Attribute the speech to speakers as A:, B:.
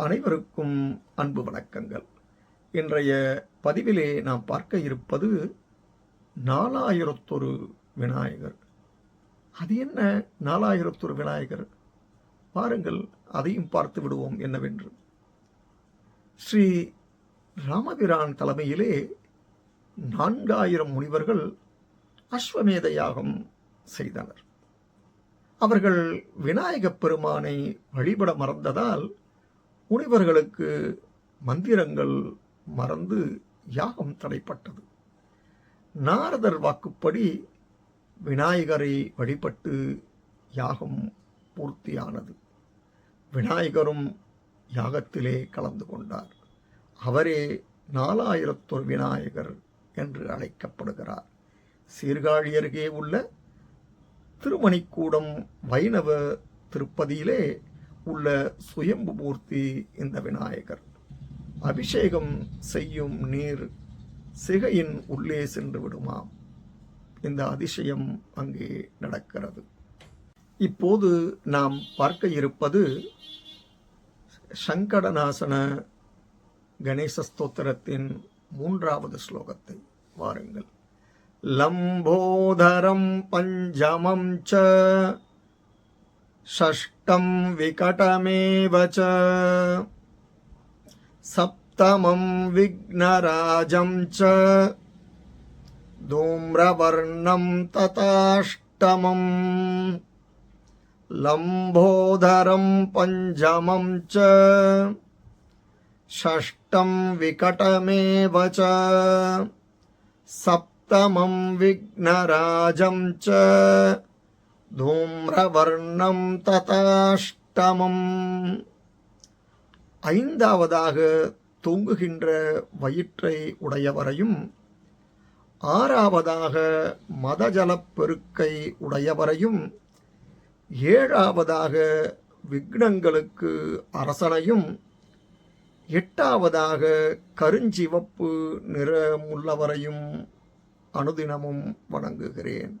A: அனைவருக்கும் அன்பு வணக்கங்கள். இன்றைய பதிவிலே நாம் பார்க்க இருப்பது நாலாயிரத்தொரு விநாயகர். அது என்ன நாலாயிரத்தொரு விநாயகர்? பாருங்கள் அதையும் பார்த்து விடுவோம் என்னவென்று. ஸ்ரீ ராமபிரான் தலைமையிலே நான்காயிரம் முனிவர்கள் அஸ்வமேத யாகம் செய்தனர். அவர்கள் விநாயகப் பெருமானை வழிபட மறந்ததால் முனிவர்களுக்கு மந்திரங்கள் மறந்து யாகம் தடைப்பட்டது. நாரதர் வாக்குப்படி விநாயகரை வழிபட்டு யாகம் பூர்த்தியானது. விநாயகரும் யாகத்திலே கலந்து கொண்டார். அவரே நாலாயிரத்தொரு விநாயகர் என்று அழைக்கப்படுகிறார். சீர்காழி அருகே உள்ள திருமணிக்கூடம் வைணவ திருப்பதியிலே உள்ள சுயம்பு மூர்த்தி இந்த விநாயகர். அபிஷேகம் செய்யும் நீர் சிகையின் உள்ளே சென்று விடுமாம் இந்த அதிசயம் அங்கே நடக்கிறது. இப்போது நாம் பார்க்க இருப்பது சங்கடநாசன கணேசஸ்தோத்திரத்தின் மூன்றாவது ஸ்லோகத்தை வாருங்கள். லம்போதரம் பஞ்சமம் ச षष्टं विकटमेव च। सप्तमं विघ्नराजं च। धूम्रवर्णं तथाष्टमम्। लम्बोदरं पञ्चमं च। षष्टं विकटमेव च। सप्तमं विघ्नराजं च। தூம்ரவர்ணம் ததாஷ்டமம். ஐந்தாவதாக தொங்குகின்ற வயிற்றை உடையவரையும் ஆறாவதாக மதஜலப் பெருக்கை உடையவரையும் ஏழாவதாக விக்னங்களுக்கு அரசனையும் எட்டாவதாக கருஞ்சிவப்பு நிறமுள்ளவரையும் அனுதினமும் வணங்குகிறேன்.